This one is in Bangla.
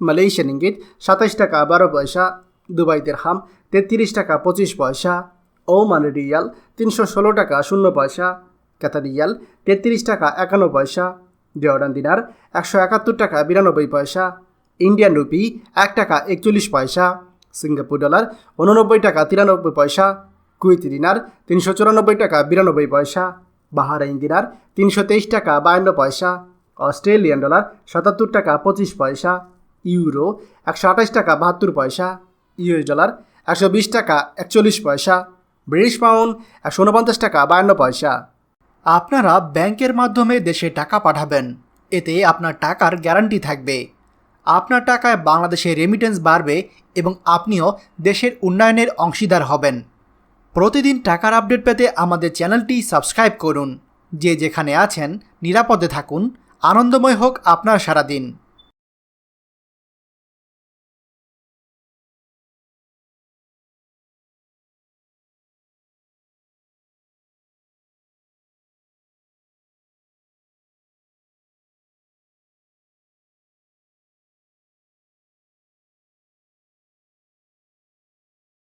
মালয়েশিয়ান ইঙ্গিত সাতাইশ টাকা বারো পয়সা, দুবাই দেড়হাম, তেত্রিশ টাকা পঁচিশ পয়সা, ওমান রিয়াল, তিনশো ষোলো টাকা শূন্য পয়সা, কাতার রিয়াল, তেত্রিশ টাকা একান্ন পয়সা, জর্ডান দিনার, একশো একাত্তর টাকা বিরানব্বই পয়সা, ইন্ডিয়ান রুপি, এক টাকা একচল্লিশ পয়সা, সিঙ্গাপুর ডলার, উননব্বই টাকা তিরানব্বই পয়সা কুইত দিনার, তিনশো চুরানব্বই টাকা বিরানব্বই পয়সা, বাহারাইন দিনার, তিনশো তেইশ টাকা বায়ান্ন পয়সা, অস্ট্রেলিয়ান ডলার, সাতাত্তর টাকা পঁচিশ পয়সা ইউরো, একশো আঠাশ টাকা বাহাত্তর পয়সা, ইউএস ডলার, একশো বিশ টাকা একচল্লিশ পয়সা, ব্রিটিশ পাউন্ড, একশো উনপঞ্চাশ টাকা বায়ান্ন পয়সা। আপনারা ব্যাংকের মাধ্যমে দেশে টাকা পাঠাবেন, এতে আপনার টাকার গ্যারান্টি থাকবে। আপনার টাকায় বাংলাদেশে রেমিটেন্স বাড়বে এবং আপনিও দেশের উন্নয়নের অংশীদার হবেন। প্রতিদিন টাকার আপডেট পেতে আমাদের চ্যানেলটি সাবস্ক্রাইব করুন। যে যেখানে আছেন, নিরাপদে থাকুন। আনন্দময় হোক আপনার সারাদিন।